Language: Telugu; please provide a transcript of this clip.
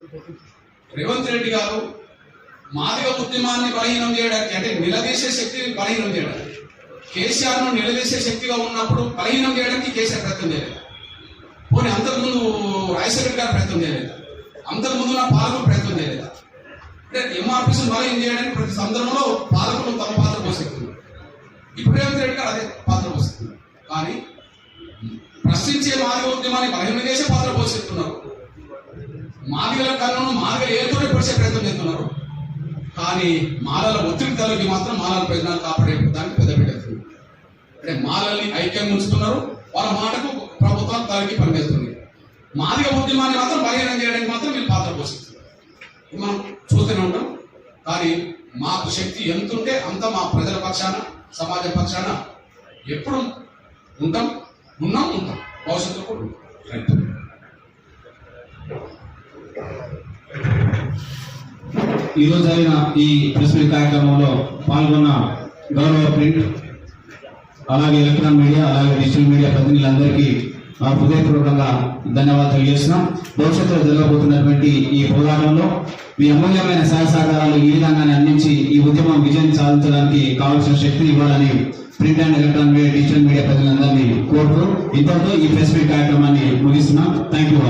రేవంత్ రెడ్డి గారు మాదిగ ఉద్యమాన్ని బలహీనం చేయడానికి అంటే నిలదీసే శక్తిని బలహీనం చేయడానికి కేసీఆర్ను నిలదీసే శక్తిగా ఉన్నప్పుడు బలహీనం చేయడానికి కేసీఆర్ ప్రయత్నం చేయలేదు. పోనీ అంతకుముందు రాజశేఖర్ గారు ప్రయత్నం చేయలేదు. అంతకుముందు నా పాలకులు ప్రయత్నం చేయలేదు. అంటే ఎంఆర్పిసి బలహీనం చేయడానికి ప్రతి సందర్భంలో పాలకులు తమ పాత్ర పోషిస్తున్నారు. ఇప్పుడు రేవంత్ రెడ్డి గారు అదే పాత్ర పోషిస్తున్నారు. కానీ ప్రశ్నించే మాదిగ ఉద్యమాన్ని బలహీనం చేసే పాత్ర పోషిస్తున్నారు. మాదిగల కన్నును మాదిగలు ఏతోనే పరిచే ప్రయత్నం చేస్తున్నారు. కానీ మాలల ఒత్తిడి తలకి మాత్రం మాలల ప్రయోజనాలు కాపాడే దానికి పెద్ద పెట్టేస్తుంది అంటే మాలల్ని ఐక్యంగా ఉంచుతున్నారు. వాళ్ళ మాటకు ప్రభుత్వం తలకి పనిచేస్తుంది మాదిగ ఉద్యమాన్ని మాత్రం బలహీనం చేయడానికి మాత్రం వీళ్ళు పాత్ర పోషిస్తున్నారు. మనం చూస్తూనే ఉంటాం. కానీ మాకు శక్తి ఎంత ఉంటే అంత మా ప్రజల పక్షాన సమాజ పక్షాన ఎప్పుడు ఉంటాం ఉన్నాం ఉంటాం. భవిష్యత్తులో కూడా ఉంటాం. ఈరోజు ఈ రోజు జరిగిన ఈ ప్రెస్ మీట్ కార్యక్రమంలో పాల్గొన్న గౌరవ ప్రింట్ అలాగే ఎలక్ట్రానిక్ మీడియా అలాగే డిజిటల్ మీడియా ప్రతినిధులందరికీ ఆ, హృదయపూర్వకంగా ధన్యవాదాలు తెలియజేస్తున్నాం. భవిష్యత్తులో జరగబోతున్నటువంటి ఈ పోరాటంలో మీ అమూల్యమైన సహాయ సహకారాలు ఈ విధంగానే అందించి ఈ ఉద్యమం విజయం సాధించడానికి కావాల్సిన శక్తిని ఇవ్వాలని print and electronic media digital media ప్రజలందరినీ కోరుతూ ఇంతటితో ఈ ప్రెస్ మీట్ కార్యక్రమాన్ని ముగిస్తున్నాం. Thank you